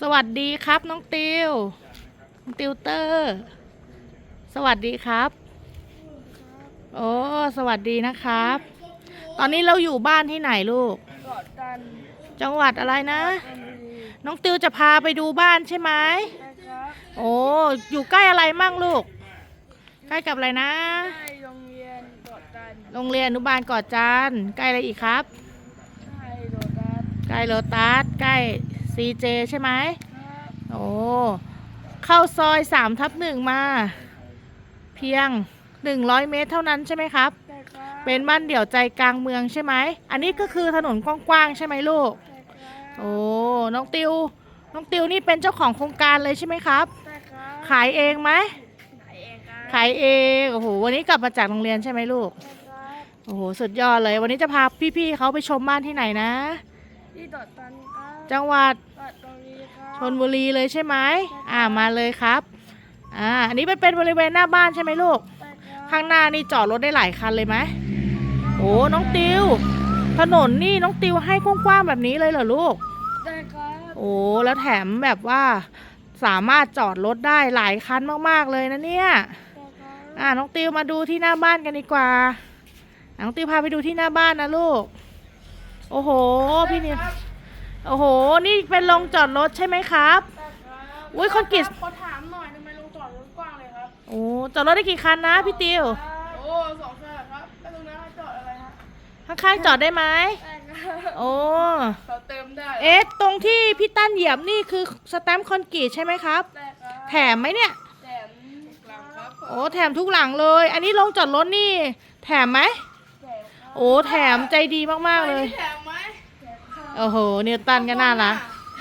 สวัสดีครับน้องติวน้องติวเตอร์ สวัสดีครับ โอ้สวัสดีนะครับ ตอนนี้เราอยู่บ้านที่ไหนลูก เกาะกันจังหวัดอะไรนะชลบุรีน้องติวจะพาไปดูบ้านใช่ไหมนะครับโอ้อยู่ใกล้อะไรมั่งลูก ใกล้กับอะไรนะใช่โรงเรียนเกาะกันโรงเรียนอนุบาลก่อจานใกล้อะไรอีกครับใช่โรดัสใกล้โลตัสใกล้ ซีเจใช่ไหมครับโอ้เข้าซอยสามทับหนึ่งมา เพียงหนึ่งร้อยเมตรเท่านั้นใช่ไหมครับใช่ครับ เป็นบ้านเดี่ยวใจกลางเมืองใช่ไหม อันนี้ก็คือถนนกว้างๆใช่ไหมลูกใช่ครับโอ้ น้องติว น้องติวนี่เป็นเจ้าของโครงการเลยใช่ไหมครับใช่ครับขายเองไหมขายเองครับขายเอง โอ้โห วันนี้กลับมาจากโรงเรียนใช่ไหมลูกใช่ครับโอ้โห สุดยอดเลย วันนี้จะพาพี่ๆเขาไปชมบ้านที่ไหนนะที่เกาะกันครับ จังหวัดเกาะตรงนี้ครับชนบุรีเลยใช่ไหมอ่ามาเลยครับ อ่า อันนี้เป็นเป็นบริเวณหน้าบ้านใช่ไหมลูกใช่ครับข้างหน้านี่จอดรถได้หลายคันเลยไหมโอ้ น้องติว ถนนนี่น้องติวให้กว้างๆแบบนี้เลยเหรอลูกใช่ครับโอ้ แล้วแถมแบบว่าสามารถจอดรถได้หลายคันมากๆเลยนะเนี่ยใช่ครับอ่า น้องติวมาดูที่หน้าบ้านกันดีกว่าอะน้องติวพาไปดูที่หน้าบ้านนะลูก โอ้โห พี่นิว โอ้โห นี่เป็นโรงจอดรถใช่ไหมครับใช่ครับอุ๊ยคอนกรีตขอถามหน่อยทำไมลงจอดรถกว้างเลยครับ โอ้จอดรถได้กี่คันนะพี่ติวโอ้สองคันเหรอครับแล้วตรงนั้นจอดอะไรฮะข้างๆจอดได้ไหมใช่ครับโอ้เราเติมได้เอ๊ะตรงที่พี่ตั้นเหยียบนี่คือสแตมป์คอนกรีตใช่ไหมครับได้ครับแถมไหมเนี่ย แถมหลังครับโอ้แถมทุกหลังเลย อันนี้ลงจอดรถนี่ แถมไหมแถมครับโอ้แถมใจดีมากๆเลย แถม โอ้โหนิวตันก็น่ารัก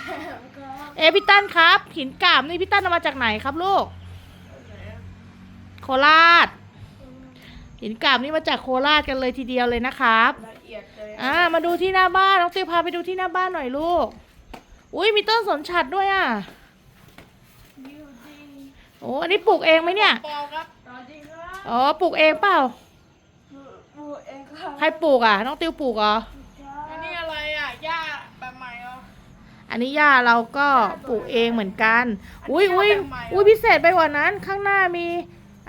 แถมครับเอ๊ะพี่ตั้นครับ หินกาบนี่พี่ตั้นเอามาจากไหนครับลูก โคราช หินกาบนี่มาจากโคราชกันเลยทีเดียวเลยนะครับละเอียดเลยอ่ามาดูที่หน้าบ้านน้องติวพาไปดูที่หน้าบ้านหน่อยลูก อุ้ยมีต้นสนฉัดด้วยอะยูจริงโอ้อันนี้ปลูกเองไหมเนี่ยปอครับตอนจริงครับอ๋อปลูกเองเปล่าปูเองครับ ใครปลูกอะ น้องติวปลูกเหรอ อันนี้อะไรอะหญ้าแบบใหม่เหรอ อันนี้ย่าเราก็ปลูกเองเหมือนกัน อุ้ยอุ้ยอุ้ยพิเศษไปกว่านั้นข้างหน้ามี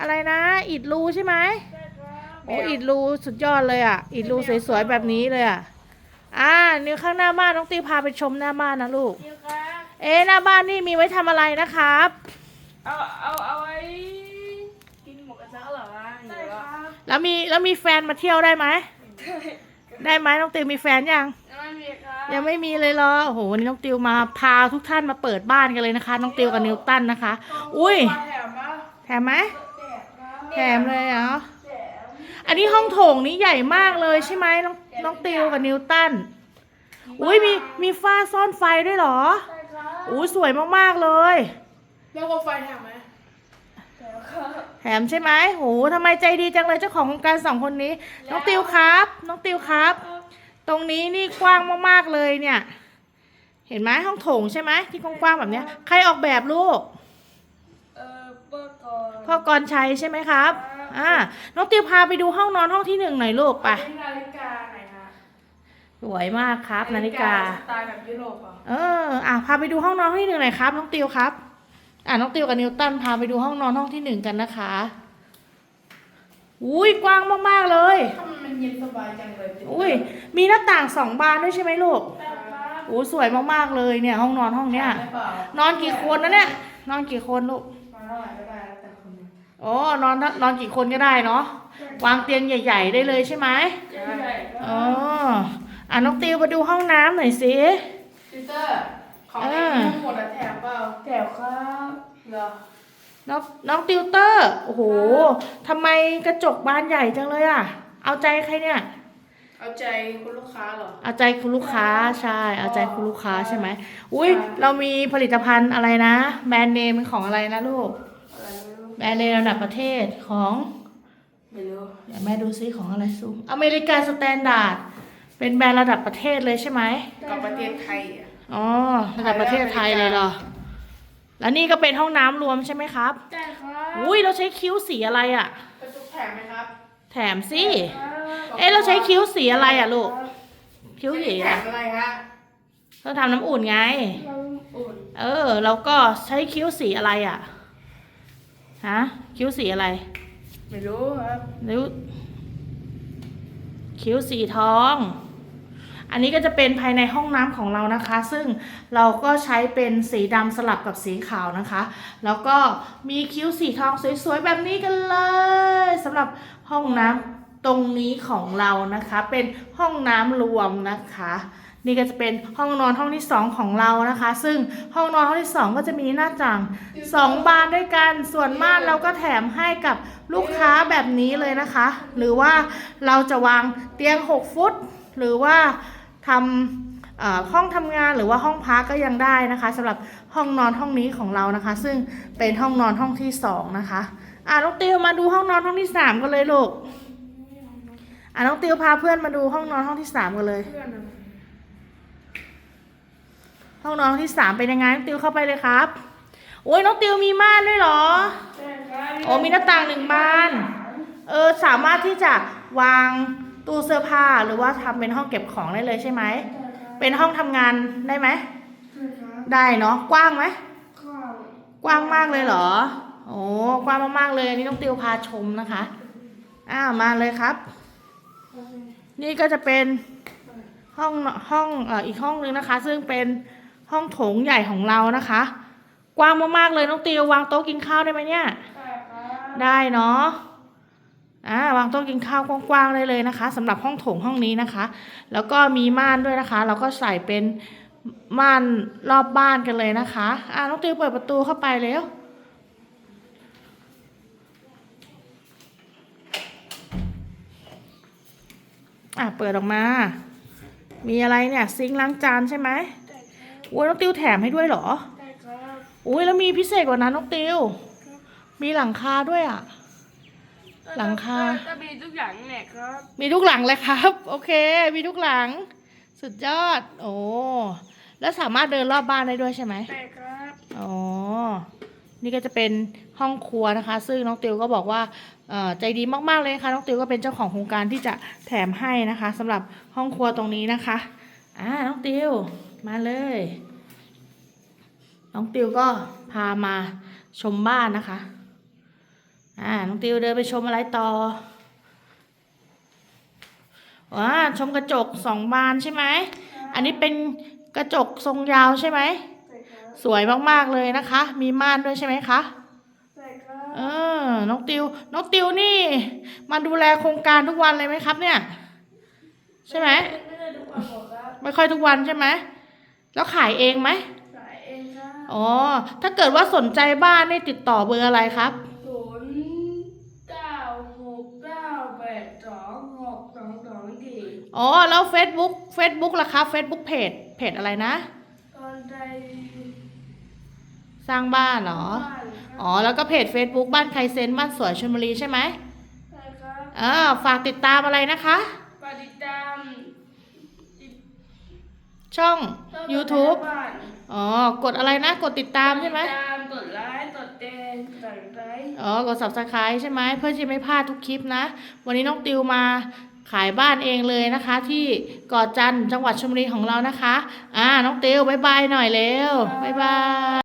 อะไรนะ อิฐรูใช่ไหมใช่ครับโอ้อิฐรูสุดยอดเลยอะ อิฐรูสวยๆแบบนี้เลยอะ อ่านี่ข้างหน้าบ้านน้องติวพาไปชมหน้าบ้านนะลูกเดียวครับเอ๊ะหน้าบ้านนี่มีไว้ทำอะไรนะครับ เอาเอาเอาไว้กินหมูกระทะเหรอใช่ครับแล้วมีแล้วมีแฟนมาเที่ยวได้ไหม ได้ไหมน้องติวมีแฟนยังไม่มีครับ ยังไม่มีเลยเหรอโอ้โหวันนี้น้องติวมาพาทุกท่านมาเปิดบ้านกันเลยนะคะ น้องติวกับนิวตันนะคะ อุ้ยแถมปะแถมไหมแถมครับแถมเลยเหรอแถมอันนี้ห้องโถงนี้ใหญ่มากเลยใช่ไหมน้องน้องติวกับนิวตันอุ้ยมีมีฝ้าซ่อนไฟด้วยเหรอใช่ครับอุ้ยสวยมากๆเลยแล้วก็ไฟแถมไหมแถมครับแถมใช่ไหมโหทำไมใจดีจังเลยเจ้าของโครงการสองคนนี้ น้องติวครับ น้องติวครับ ตรงนี้นี่กว้างมากๆเลยเนี่ย เห็นไหมห้องโถงใช่ไหมที่กว้างๆแบบเนี้ย ใครออกแบบลูกเออเปิดก่อนพ่อกรชัยใช่ไหมครับ อ่า น้องติวพาไปดูห้องนอนห้องที่หนึ่งหน่อยลูกไป เป็นนาฬิกาไหนคะสวยมากครับ นาฬิกา สไตล์แบบยุโรปเหรอเออ อะพาไปดูห้องนอนห้องที่หนึ่งหน่อยครับ น้องติวครับ อะน้องติวกับนิวตันพาไปดูห้องนอนห้องที่หนึ่งกันนะคะ อุ้ยกว้างมากๆเลยทำไมมันเย็นสบายจังเลยอุ้ยมีหน้าต่างสองบานด้วยใช่ไหมลูกใช่ครับโอ้สวยมากๆเลยเนี่ย ห้องนอนห้องเนี้ยได้เปล่านอนกี่คนนะเนี่ยนอนกี่คนลูกมาเท่าไหร่ก็ได้แล้วแต่คนโอ้นอนนอนกี่คนก็ได้เนาะวางเตียงใหญ่ ๆ ได้เลยใช่ไหมใช่อ๋ออะน้องติวมาดูห้องน้ำหน่อยสิติวเตอร์ของเองทั้งหมดอะแถมเปล่าแถมครับเหรอ น้องน้องติวเตอร์ โอ้โหทำไมกระจกบานใหญ่จังเลยอะ เอาใจใครเนี่ย เอาใจคุณลูกค้าเหรอ เอาใจคุณลูกค้าใช่ เอาใจคุณลูกค้าใช่ไหมอุ้ยใช่เรามีผลิตภัณฑ์อะไรนะ แบรนด์เนมเป็นของอะไรนะลูกอะไรไม่รู้แบรนด์เนมระดับประเทศของไม่รู้เดี๋ยวแม่ดูซิของอะไรซูมอเมริกาสแตนดาร์ดเป็นแบรนด์ระดับประเทศเลยใช่ไหมกับประเทศไทยอะอ๋อระดับประเทศไทยเลยเหรอ แล้วนี่ก็เป็นห้องน้ำรวมใช่ไหมครับ ใช่ครับอุ้ยเราใช้คิ้วสีอะไรอะกระจุกแถมไหมครับแถมสิ เอ๊ะเราใช้คิ้วสีอะไรอะลูก คิ้วสีแถอะมอะไรฮะเราทำน้ำอุ่นไง เราอุ่นเออแล้วก็ใช้คิ้วสีอะไรอะ ฮะ คิ้วสีอะไรไม่รู้ครับนิ้วคิ้วสีทอง อันนี้ก็จะเป็นภายในห้องน้ำของเรานะคะ ซึ่งเราก็ใช้เป็นสีดำสลับกับสีขาวนะคะ แล้วก็มีคิ้วสีทองสวยๆแบบนี้กันเลยสำหรับห้องน้ำตรงนี้ของเรานะคะ เป็นห้องน้ำรวมนะคะนี่ก็จะเป็นห้องนอนห้องที่สองของเรานะคะ ซึ่งห้องนอนห้องที่สองก็จะมีหน้าต่างสองบานด้วยกัน ส่วนม่านเราก็แถมให้กับลูกค้าแบบนี้เลยนะคะ หรือว่าเราจะวางเตียง 6 ฟุต หรือว่า ทำเอ่อห้องทำงานหรือว่าห้องพักก็ยังได้นะคะสำหรับห้องนอนห้องนี้ของเรานะคะ ซึ่งเป็นห้องนอนห้องที่สองนะคะอะน้องติวมาดูห้องนอนห้องที่สามกันเลยลูกอะน้องติวพาเพื่อนมาดูห้องนอนห้องที่สามกันเลยเพื่อนอะห้องนอนห้องที่สามเป็นยังไงน้องติวเข้าไปเลยครับโอ้ยน้องติวมีม่านด้วยเหรอใช่ครับโอ้มีหน้าต่างหนึ่งบาน เออสามารถที่จะวาง ตู้เสื้อผ้าหรือว่าทำเป็นห้องเก็บของได้เลยใช่ไหม เป็นห้องทำงานได้ไหมใช่ครับได้เนาะ กว้างไหมข้าวกว้างมากเลยเหรอ โอ้ กว้างมากๆเลยอันนี่น้องติวพาชมนะคะ อ้าวมาเลยครับ นี่ก็จะเป็นห้องห้องเอ่ออีกห้องนึงนะคะ ซึ่งเป็นห้องโถงใหญ่ของเรานะคะ กว้างมากๆเลยน้องติววางโต๊ะกินข้าวได้ไหมเนี่ยใช่ครับได้เนาะ อ่าวางโต๊ะกินข้าวกว้างๆได้เลยนะคะสำหรับห้องโถงห้องนี้นะคะ แล้วก็มีม่านด้วยนะคะ เราก็ใส่เป็นม่านรอบบ้านกันเลยนะคะอ่าน้องติวเปิดประตูเข้าไปเร็วอะเปิดออกมา มีอะไรเนี่ยซิงค์ล้างจานใช่ไหมโอ้ยน้องติวแถมให้ด้วยเหรอใช่ครับอุ้ยแล้วมีพิเศษกว่านั้นน้องติว มีหลังคาด้วยอะ หลังคาจะมีทุกอย่างแหละครับ มีทุกหลังเลยครับ โอเค มีทุกหลัง สุดยอด โอ้แล้วสามารถเดินรอบบ้านได้ด้วยใช่ไหมใช่ครับอ๋อนี่ก็จะเป็นห้องครัวนะคะ ซึ่งน้องติวก็บอกว่าเอ่อใจดีมากๆเลยค่ะน้องติวก็เป็นเจ้าของโครงการที่จะแถมให้นะคะสำหรับห้องครัวตรงนี้นะคะอ่าน้องติวมาเลย น้องติวก็พามาชมบ้านนะคะ อ่าน้องติวเดินไปชมอะไรต่อว้าชมกระจกสองบานใช่ไหม อันนี้เป็นกระจกทรงยาวใช่ไหมใช่ครับสวยมากๆเลยนะคะ มีม่านด้วยใช่ไหมคะใช่ครับเออ น้องติว น้องติวนี่ มาดูแลโครงการทุกวันเลยไหมครับ เนี่ย ใช่ไหมไม่ได้ทุกวันหรอกครับไม่ค่อยทุกวันใช่ไหม แล้วขายเองไหมขายเองครับอ๋อ ถ้าเกิดว่าสนใจบ้านนี่ติดต่อเบอร์อะไรครับ ศูนย์เก้าหกเก้าแปดสองหกสองสองสี่ อ๋อแล้ว Facebook Facebook ล่ะครับ Facebook เพจเพจอะไรนะ ตอนใจสร้างบ้านเหรอ บ้านครับอ๋อแล้วก็เพจ Facebook บ้านไคเซนบ้านสวยชลบุรีใช่ไหมใช่ครับอ่าฝากติดตามอะไรนะคะ ปฏิตามช่อง YouTube บ้านอ๋อกดอะไรนะ กดติดตามใช่ไหม ติดตามกดไลค์กดแชร์กดไลค์ อ๋อกด subscribe ใช่ไหมเพื่อจะไม่พลาดทุกคลิปนะ วันนี้น้องติวมา ขายบ้านเองเลยนะคะ ที่เกาะจันทร์จังหวัดชลบุรีของเรานะคะ อ่าน้องเติวบายบายหน่อยเร็วบายบาย